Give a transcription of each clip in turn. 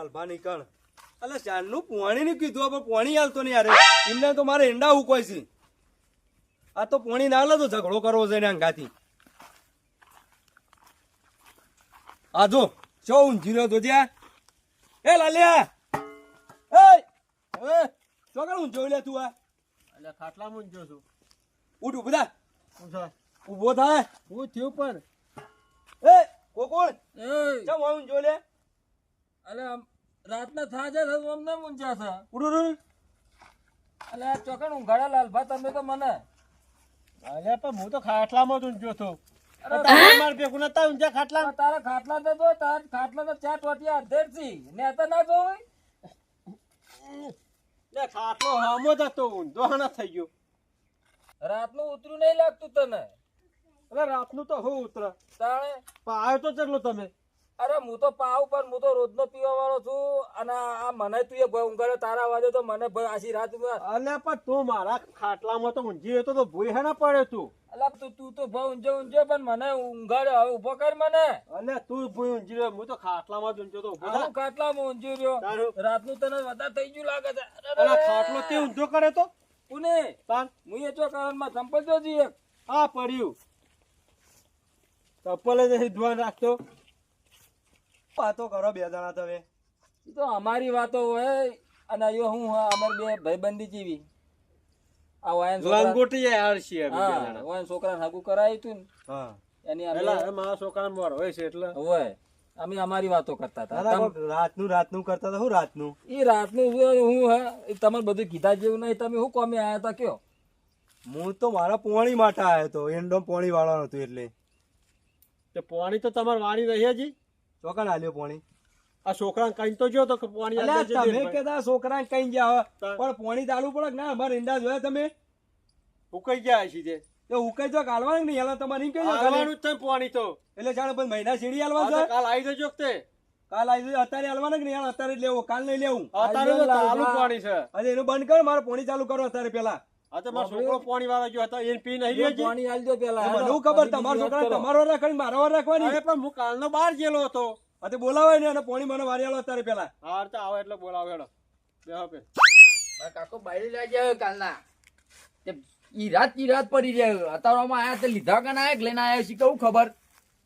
લાલભા કણ. એટલે ચારનું પોણી ની કીધું પણ પોણી હાલતો નહીં યાર. એમને તો મારે ઈંડા ઉકોય છે. આ તો પોણી ના હાલે તો ઝઘડો કરવો છે અંગાથી આ જો ચો ઊંઘી રહ્યો તો ત્યાં એ લાલિયા! એ! હવે ચોકડ ઊંઘો લે તું આ? એટલે ખાટલા જો છું. ઉઠ ઊભો થા. ઊભો થાય હું થયું પણ. એ કોકોણ ચમ ઊંઘો લે. અલે આમ રાતના થાજે અમને મૂંઝા છે ઉઠ અલે આ ચોકડ ઊંઘાડા લાલભા તમે તો મને. અલ્યા પણ હું તો ખાટલામાં જ ઊંઘ્યો છું તમારે ભેગું નતા ઊંઝ્યા ખાટલા? તારા ખાટલા તો જો તાર ખાટલા તો ચાર ટોટિયા અધેર છી. ને તો ના જોઈ લે ખાટલો હામો જ હતો ઊંધો હાના થઈ ગયો. રાતનું ઉતરું નહીં લાગતું તને. અરે રાતનું તો હું ઉતરા. તાણે? પાયો તો ચગલો તમે? અરે હું તો પાવ પણ હું તો રોજનો પીવા વાળો છું. અને આ મને તું એ ભાઈ ઊંઘાડે તારા વાજે તો મને ભાઈ આશી રાત અલે પણ તું મારા ખાટલામાં તો ઊંઘી રહ્યો તો તો હે હેના પડે તું. અલે તું તું તો ભાઈ ઊંઝે ઊંઝે પણ મને ઊંઘાડે હવે ઊભો કર મને. અલે તું ભૂઈ ઊંઝી રહ્યો હું તો ખાટલામાં જ ઊંઘ્યો તો ઊભો હું ખાટલામાં ઊંઝી રહ્યો. તારું. રાતનું તને વધારે થઈ ગયું લાગે છે. અરે ખાટલો તે ઊંધો કરે તો? પુને તાન હું એ ચો કારણમાં સંપલ તો જઈએ આ પડ્યું. ચપ્પલ જ ધોવા રાખતો વાતો કરો બે જણા તમે. ઈ તો અમારી વાતો હોય અને અહીંયા હું અમાર બે ભાઈબંધી જેવી. આ વાયન લંગોટી યાર છીએ હા જણા. વાયન છોકરાને હાગુ કરાયું તું હા. એની હવે મારા છોકરાને મોર હોય છે એટલે. હોય. અમે અમારી વાતો કરતા હતા. ના, ના, તમ- રાતનું રાતનું કરતા હતા? હું રાતનું? એ રાતનું હું હું હા તમારે બધું કીધા જેવું નહીં. તમે શું કોમે આયા હતા કયો? હું તો મારા પોણી માટે આવ્યો હતો. એન્ડો પોણી વાળો હતો એટલે. તે પોણી તો તમારે વાણી રહી હજી? ચોકડ આલ્યો પોણી. આ છોકરા કઈ તો જો તો પાણી તમે કેતા છોકરા કઈ ગયા પણ પોણી ચાલુ પડે ના અમારે ઈંડા જોયા તમે? ઉકાઈ ગયા હશે તે તો ઉકાઈ જો કાલવાનું નહીં? હાલો તમારે. જ છે પાણી તો. એટલે જાણે પણ મહિના સીડી હાલવા છે. કાલ આવી જજો તે. કાલ આવી જજો. અત્યારે હાલવાના નહીં? હાલ અત્યારે જ લેવું. કાલ નહીં લેવું. અત્યારે ચાલુ પાણી છે. અરે એનું બંધ કરો મારે પોણી ચાલુ કરો અત્યારે પેલા આ તો મારો છોકરો પાણી વાળા ગયો હતો એને પી નહીં લેજી પાણી આલજો પેલા. મને ખબર તમારો છોકરા તમારો રાખવાની મારો રાખવાની? અરે પણ હું કાલનો બહાર ગયેલો હતો. આ બોલાવે ને અને પોણી મને વારી આલો અત્યારે પેલા. હા તો આવે એટલે બોલાવે હેડો. બેહો મારા કાકો બાયડી લઈ જાય કાલના. તે ઈ રાત ઈ રાત પડી જાય અતારમાં આયા તે લીધા કે ના આયા કે લઈને આયા છે કેવું ખબર?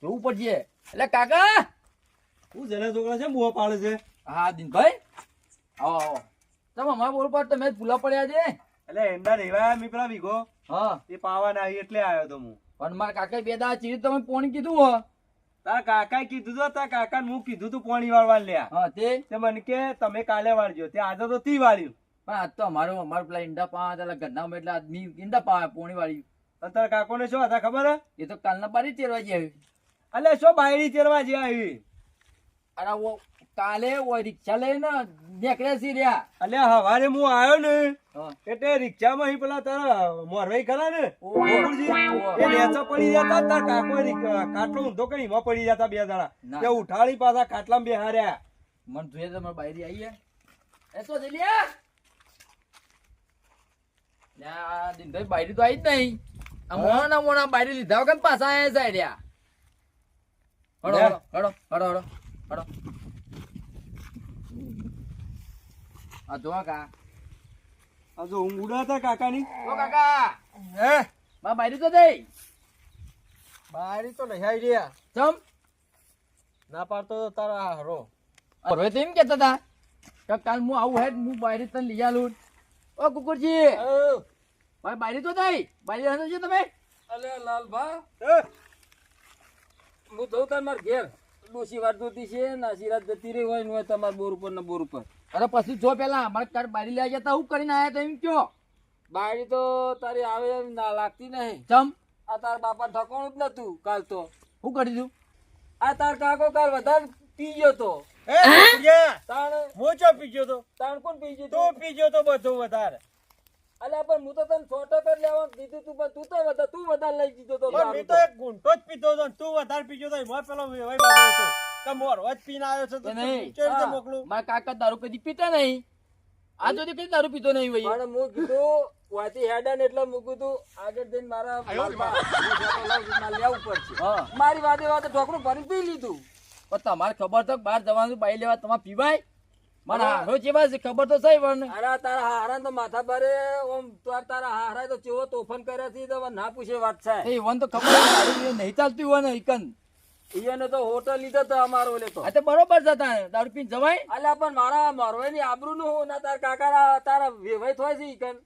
જોવું પડશે. એટલે કાકા! હું જેને છોકરા છે મોહ પાડે છે. હા દિનભાઈ? આવો આવો. તમે અમારા બોલ પર તમે ભૂલા પડ્યા છે. એટલે એમના રેવાયા મી પેલા વીઘો હા. એ પાવાના આવી એટલે આવ્યો તો હું. પણ મારા કાકા બે દા ચીરી તમે પોણી કીધું હો. તારા કાકાએ કીધું તો તારા કાકાને હું કીધું તું પોણી વાળવા લ્યા. હા તે? તે મને કે તમે કાલે વાળજો. તે આજે તો તી વાળ્યું. પણ આજ તો અમારો અમારું પેલા ઈંડા પાવા એટલે ઘરના એટલે આદમી ઈંડા પાવા પોણી વાળી. અને તારા કાકોને શું હતા ખબર? હે એ તો કાલના બારી તેરવા આવી અલે શું બાયડી તેરવા જે આવી? અરે કાલે રિક્ષા લઈને નીકળ્યા છે રહ્યા. અલે હવારે હું આવ્યો ને એટલે રિક્ષામાં અહીં પેલા તારા મોરવાઈ ખરા ને? એ નેચા પડી જતા તાર કાકો કાટલો ઊંધો કરી એમાં પડી જતા બે દાડા તે ઉઠાડી પાછા ખાટલામાં બેહાર્યા. મન જોઈએ તો મારી બાયરી આવી હે. એ તો જલ્યા લ્યા? દિનભાઈ બાયરી તો આવી જ નહીં. મોણા મોણા બાયરી લીધા વગર પાછા એ જાય રહ્યા. હડો હડો હડો હડો હડો હડો આ જોવા કા આ જો ઊંઘ ઉડાતા કાકાની. ઓ કાકા. હે? મા બાયરી તો દઈ બારી તો નહીં આવી રહ્યા. ચમ ના પાડતો તારા હરો. હવે તો એમ કેતા હતા કે કાલ હું આવું હેડ હું બાયરી તને લઈ આલું. ઓ કુકુરજી. ભાઈ બાયરી તો દઈ બાયરી હશે છે તમે? અલે લાલભા. હું? જઉં તાર માર ઘેર. ડોસી વાર જોતી છે ના સિરાજ જતી રહી હોય ને હોય તમારા બોર ઉપર ને બોર ઉપર. અરે પછી જો પેલા મારે તારે બારી લઈ જતા હું કરીને આયા તો એમ કયો? બારી તો તારી આવે એમ ના લાગતી નહીં. ચમ? આ તાર બાપા ઠકોણું જ નતું કાલ તો. હું કરી દઉં? આ તાર કાકો કાલ વધારે પી ગયો તો. એ તાણ? મોચો પી ગયો તો? તાણ કોણ પી ગયો તું પી ગયો તો બધું વધારે. અલ્યા પણ હું તો તને ફોટો કર લેવા દીધું તું પણ તું તો વધારે તું વધારે લઈ દીધો તો મેં તો એક ગુંટો જ પીધો તો તું વધારે પી ગયો તો એમાં પેલો વેવાઈ બાબો હતો જ પીને આવ્યો છે તો નહીં. કેવી રીતે હા. મોકલું. મારા કાકા દારૂ કદી પીતા નહીં. આ સુધી કદી દારૂ પીતો નહીં ભાઈ પણ હું કીધું વાથી હેડા એટલે મૂકું તું આગળ જઈને મારા માલમાં હું જતો લાવું છું, માલ લેવું પડશે. મારી વાતે વાતે ઢોકણું ભરી પી લીધું. પણ તમારે ખબર તો બહાર જવાનું બાઈ લેવા તમારે પીવાય? મારા હારો જેવા છે ખબર તો સહી પણ. અરે તારા હારા તો માથા ભરે ઓમ તાર- તારા હારા તો ચેવો તોફાન કર્યા છે તો ના પૂછે વાત છે એ ઈવન તો ખબર નહીં ચાલતું હોય ને ઈકન. ઈયોને તો હોટલ લીધો તો અમારો લેતો આ તો બરોબર જતા દારૂ પીને જવાય? અલ્યા પણ મારા મોરવાઈની આબરૂ નું ના તાર કાકા તારા વેવાય થોય છે ઈકન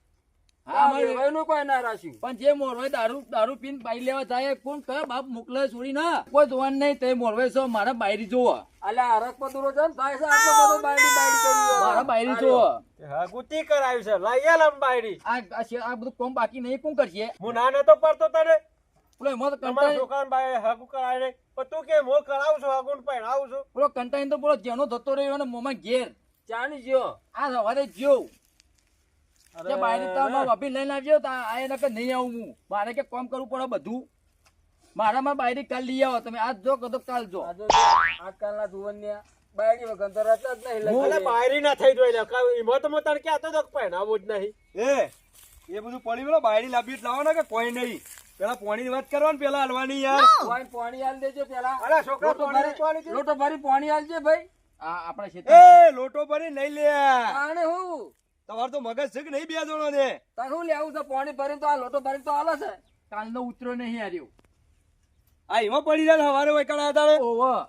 હા, નું કોઈ ના રાખ્યું. પણ જે મોરવે દારૂ દારૂ પીને બાઈ લેવા જાય કોણ કયો બાપ મોકલે છોડી ના? કોઈ જોવાનું નહીં તે મોરવે છો મારા બાયરી જોવો. અલ્યા હરક પદુરો છે ને થાય આટલો બધો કર્યું મારા બાયરી જોવો. ગુટી છે. લઈ આ આ આ બધું કોમ બાકી નહીં કોણ કરશે? હું ના નતો પડતો તને? પેલો એમાં તો તમારા છોકરાને બાય હગુ કરાય પણ તું કે હું કરાવું છું હગુન પહેરાવું છું? પેલો કંટાળી તો પેલો જેનો થતો રહ્યો ને મોમાં ઘેર. ચાની જ્યો. આ સવારે જ્યો. અરે બાયરી તો મારા લઈને આવજો તો આ એને કે નહીં આવું હું. મારે કે કામ કરવું પડે બધું. મારામાં બાયરી કાલ લઈ આવો તમે આજ જો કદો કાલ જો. આજકાલના જુવનિયા બાયડી વગર તો રહેતા જ નહીં બાયરી ના થઈ જોઈ લે. કાં તો કે પહેરાવું જ નહીં. એ એ બધું પડી ગયો બાયરી લાવી લાવો ને કે કોઈ નહીં? પેલા પોણીની વાત કરવાની પેલા હલવાની યાર. પાણી હાલ દેજો પેલા. અલે છોકરા લોટો પાણી ભરી- પાણી લોટો ભરી પાણી હાલજે ભાઈ. આ આપણા ખેતર એ લોટો ભરી નહીં લે આને હું? તમારે તો મગજ છે કે નહીં બે જણો ને? તાર હું લેવું છે? પાણી ભરીને તો આ લોટો ભરીને તો આલે છે. કાલનો ઉતરો નહીં હાર્યો. આ એમાં પડી જાય હવારે વૈકણા હતા ઓહો.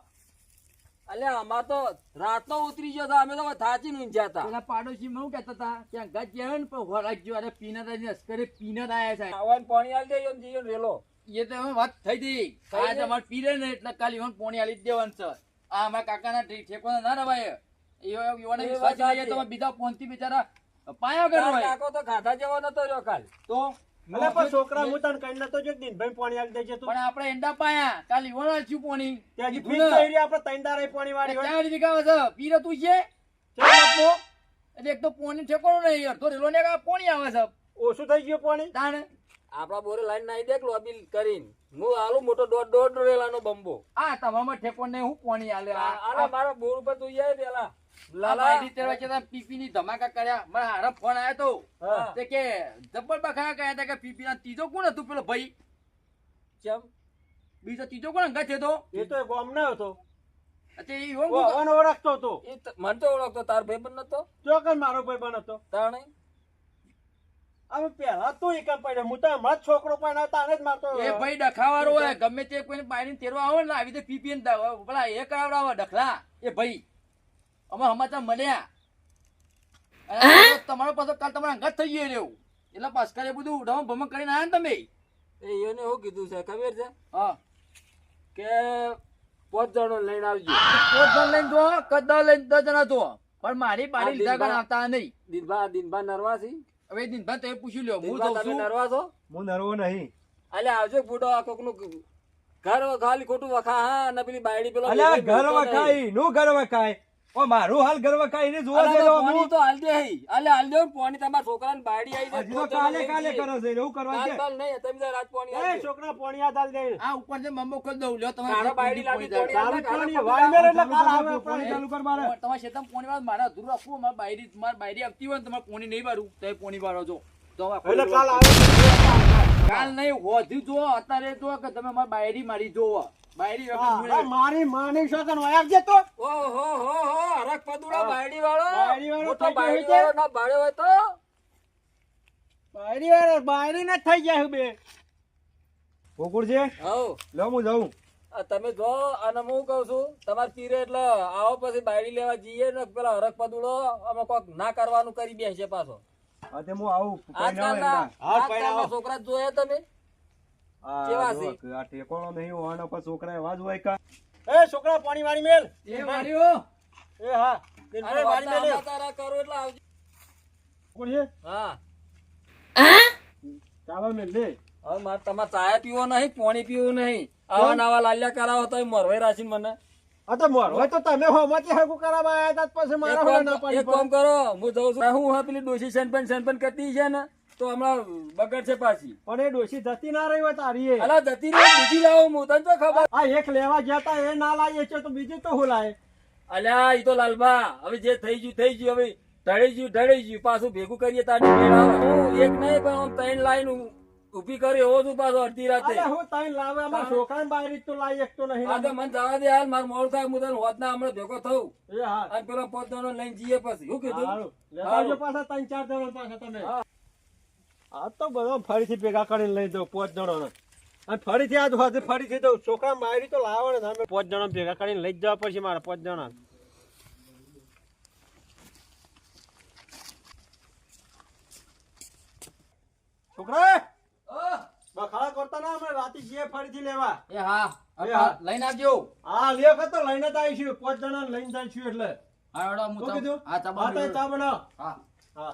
અલ્યા અમાર તો રાતનો ઉતરી ગયો અમે તો થાચી ઊંઝ્યા હતા. પેલા પાડોશી માં કેતા હતા કે ગજ જાય ને પણ હોરાક જો અરે પીનર આવીને અસ્કરે પીનર આયા છે ખાવાનું પાણી આલી દેજો ને જીયો રેલો એ તો હવે વાત થઈ હતી આજ ગઈ? પીરે ને એટલે કાલ ઈવન પાણી આલી દેવાનું છે. આ અમારા કાકાના ઠેકોના ના રવાય. એવો ઈવોને એ વિશ્વાસ જાય તો બીજા ફોનથી બિચારા પાયા કરો કાકો તો ખાધા જવાનો નતો રહ્યો કાલ. તો? અલે પણ છોકરા હું તને કઈ નતો જો દિનભાઈ પાણી આલી દેજે તું? પણ આપણે એંડા પાયા. કાલ ઈવોન આલશું પોણી. ત્યાં ફીટ થઈ રહી આપણે પાણી વાળી હોય. છે. પીરે તું છે? ચાલ એટલે એક તો પોણી ઠેકોણું નહીં અડધો રેલો ને પોણી આવે છે. ઓછું થઈ ગયું પાણી? તાણે? આપડા બોરે લાઈન નાઈ દેખ લોબી કરીને. હું આલુ મોટો દોઢ દોઢ રેલાનો બંબો. આ તમામાં ઠેકોણ નહીં હું પોણી આલે. આ- મારા બોર ઉપર તું જાય પેલા. લાલા લાલા તેરવા કેતા પીપી ની ધમાકા કર્યા. મારા હારા ફોન આયો તો. તે કે જબ્બર બખા કહ્યા હતા કે પીપી ના ત્રીજો કોણ હતું પેલો ભાઈ? ચમ? બીજો ત્રીજો કોણ અંગત હતો એ તો ગામ ના હતો. તે ઈ હું ઓ અવન ઓળખતો હતો. મને તો ઓળખતો તાર ભાઈ પણ નતો? ચોકન મારો ભાઈ બન હતો. તાણે? અમે પહેલા તું એકમ પડ્યો. હું તો હમણાં છોકરો પણ તારે જ મારતો એ ભાઈ ડખાવાળો હોય ગમે તે કોઈને બાયરી તેરવા આવે ને આવી પીપી ને પેલા એ કરાવડાવે ડખલા. એ ભાઈ અમે સમાચાર મળ્યા. તમારો પાછો કાલ તમારા અંગત થઈ ગયો રહ્યો એટલે પાસકાર એ બધું ઉડાવ ભમક કરીને આવ્યા તમે? એ એને શું કીધું છે? ખબર છે? હા. કે પોત જણો લઈને આવજો. પોત જણ લઈને જો કદા લઈને દસ જણા જો. પણ મારી બારી લીધા ગણ આવતા નહીં. દિનભા દિનભા નરવાસી છે? હવે દિનભાઈ તમે પૂછી લ્યો હું દિનભા તમે છું. નરવા છો? હું નરવો નહીં. અલે આવજો ફોટો આ કોકનું ઘર ખાલી ખોટું વખા હા અને પેલી બાયડી પેલો અલ્યા ઘર વખાઈ નું ઘર વખાય ઓ મારું હાલ ઘર કાઈ ને જોવા અલા, હું તો હાલ દે. અલે હાલ દે પોણી તમાર છોકરાને બાડી આઈ જાય, તો કાલે કાલે કરો છે એવું કરવા કાલ છે. બાલ નહીં, તમે તાર રાત પોણી એ છોકરા પોણી આ દાલ દે. આ ઉપર જે મમ્મો ખોલ દઉં લ્યો તમારે તારા બાડી લાવી આલે, કાલે પાણી વાળ મેર એટલે કાલ આવે પાણી ચાલુ કર મારે તમારા શેતમ પોણી વાળ મારા અધૂરું રાખવું મારા બાયરી માર બાયરી આવતી હોય ને તમારે પોણી નહીં બારું તો પોણી બારો જો. તો એટલે કાલ આવે. કાલ નહીં હોધી જો અત્યારે જો કે તમે મારી બાયરી મારી જોવો. બાયરી વગર હા, મેળવે. મારી માની શકન વયા આવજે તો. ઓહો હો હો હરખ પદુડા બાયડી વાળો બાયડી વાળો મોટો બાયડી વાળો ના ભાડ્યો હોય તો? બાયરી વાળા બાયરી ના થઈ જાય બે. ગોકુળ છે? હઉ. લો હું જાઉં. તમે જો અને હું કઉ છું તમારે પીરે એટલે આવો પછી બાયડી લેવા જઈએ ને પેલા હરક પદુડો અમે કોક ના કરવાનું કરી બેસે પાછો. હું આવું. છોકરા જોયા તમે? કેવા છે? આ ઠેકોણો નહીં હોવાનો પણ છોકરા એવા જ હોય કા? એ છોકરા પાણી વાળી મેલ. એ માર્યો. એ હા અરે વાળી મેલ. તારા કરો એટલે આવજો. કોણ છે? હા. ચાલો મેલ દે હવે મારે તમારે ચાય પીવો નહીં પાણી પીવું નહીં. આવા નવા લાલ્યા કરાવો તો મરવાઈ રાશી મને. આ તો મોર તો તમે હોમાંથી હગું કરાવવા આયા તા પછી મારા હોય ના કામ- એક કામ કરો હું જઉં છું. હું હા પેલી ડોશી સેનપન સેનપન કરતી છે ને? તો હમણાં બગડ છે પાછી. પણ એ ડોશી જતી ના રહી હોય તારી એ. અલા જતી રહી બીજી લાવો હું તને તો ખબર. આ એક લેવા ગયા તા એ ના લાવીએ છે તો બીજી તો હું લાવે? અલ્યા ઈ તો લાલબા હવે જે થઈ ગયું થઈ ગયું હવે ઢળી ગયું ઢળી ગયું પાછું ભેગું કરીએ તારી મેળ હું એક નહીં પણ આમ ત્રણ લાઈન ઊભી કરી હોવ છું પાછો અડધી રાતે. હું તઈ લાવે અમાર છોકરાને બાયરી તો લાવી એકતો નહીં આ તો મને જવા દે હાલ મારું મોડું થાય હું તને હોતના હમણાં ભેગો થઉં. એ હા. અને પેલો પોતાનો લઈને જઈએ પછી. શું કીધું? લેતા આવજો પાછા ત્રણ ચાર જણા પાછા તમે. આ તો બધો ફરીથી ભેગા કરીને લઈ દઉં પાંચ જણાને. અને ફરીથી આજ વાત ફરીથી દઉં છોકરા મારી તો લાવો ને તમે પાંચ જણા ભેગા કરીને લઈ જવા પડશે મારા પાંચ જણા. છોકરા! બખાડા કરતા ના અમે રાતે જઈએ ફરીથી લેવા. એ હા લઈને આવજો. હા લે કતો લઈને જ આવીશું પાંચ જણા લઈને જઈશું એટલે. હા હું કીધું? હા ચા હા તો બનાવી ચા બનાવો. હા. હા.